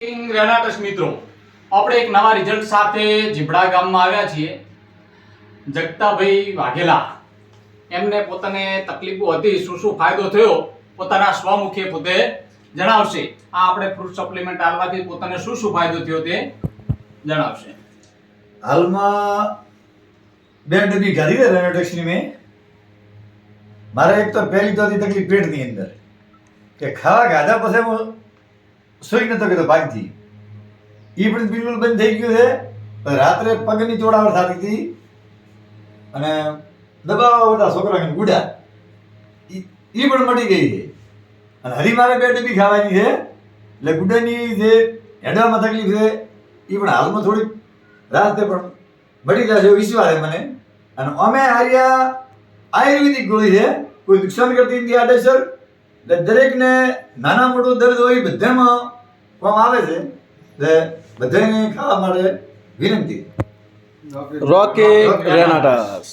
રેનાટસ મિત્રો, આપણે એક નવા રિઝલ્ટ સાથે જીબડા ગામમાં આવ્યા છીએ. જગતાભાઈ વાઘેલા, એમને પોતાને તકલીફો હતી, શું શું ફાયદો થયો, પોતાના સ્વમુખે પોતે જણાવશે. આ આપણે ફ્રૂટ સપ્લિમેન્ટ આલવાથી પોતાને શું શું ફાયદો થયો તે જણાવશે. હાલમાં બે ડબ્બી ખાધી ને મેં. મારે એક તો પહેલી તો તકલીફ પેટની અંદર. કે ખાવા ગાધા પછી હું સુઈ નતો તો ભાગથી એ પણ બિલકુલ બંધ થઈ ગયું છે. રાત્રે પગની ચોડાવટ થતી હતી અને દબાવવા બધા છોકરા ગુડા. એ પણ મટી ગઈ છે. અને હરી મારે બે ડબ્બી ખાવાની છે. એટલે ગુડાની જે હેડવામાં તકલીફ છે એ પણ હાલમાં થોડીક રાતે પણ મટી જશે વિશ્વાસ છે મને. અને અમે હાર્યા આયુર્વેદિક ગોળી છે. કોઈ નુકસાન કરતી નથી આડેસર. એટલે દરેકને નાના મોટું દર્દ હોય બધામાં કોમ આવે છે. એટલે બધાને ખાવા માટે વિનંતી. રોકી રેનાટાસ.